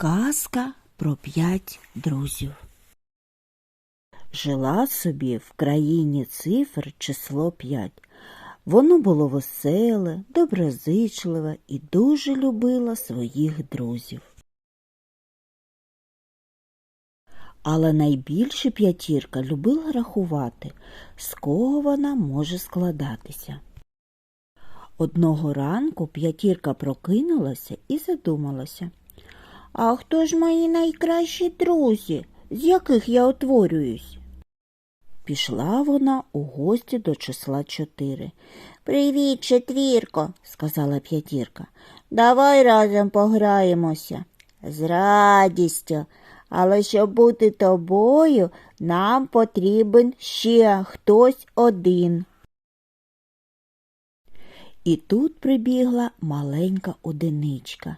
Казка про п'ять друзів. Жила собі в країні цифр число п'ять. Воно було веселе, доброзичливе і дуже любило своїх друзів. Але найбільше п'ятірка любила рахувати, з кого вона може складатися. Одного ранку п'ятірка прокинулася і задумалася. А хто ж мої найкращі друзі, з яких я утворююсь? Пішла вона у гості до числа чотири. Привіт, четвірко, сказала п'ятірка. Давай разом пограємося. З радістю. Але щоб бути тобою, нам потрібен ще хтось один. І тут прибігла маленька одиничка.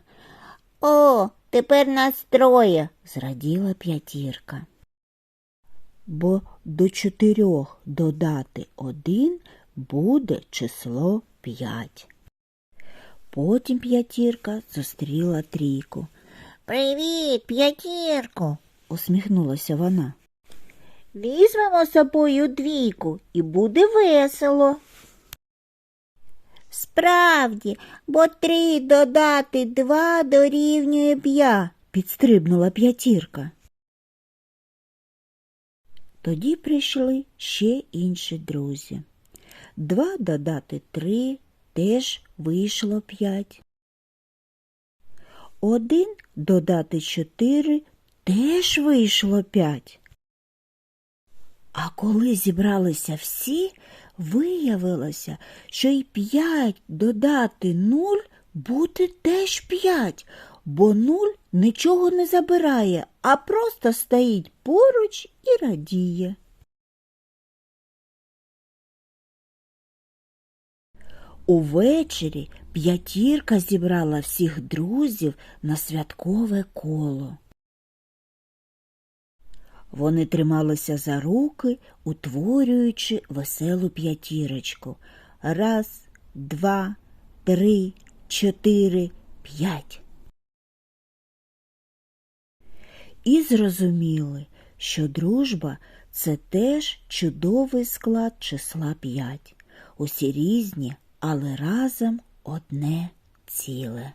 О, тепер нас троє, зраділа п'ятірка. Бо до чотирьох додати один буде число п'ять. Потім п'ятірка зустріла трійку. Привіт, п'ятірко, усміхнулася вона. Візьмемо з собою двійку і буде весело. Справді, бо три додати два дорівнює п'я, підстрибнула п'ятірка. Тоді прийшли ще інші друзі. Два додати три теж вийшло п'ять. Один додати чотири теж вийшло п'ять. А коли зібралися всі, виявилося, що й п'ять додати нуль буде теж п'ять, бо нуль нічого не забирає, а просто стоїть поруч і радіє. Увечері п'ятірка зібрала всіх друзів на святкове коло. Вони трималися за руки, утворюючи веселу п'ятірочку. Раз, два, три, чотири, п'ять. І зрозуміли, що дружба це теж чудовий склад числа п'ять. Усі різні, але разом одне ціле.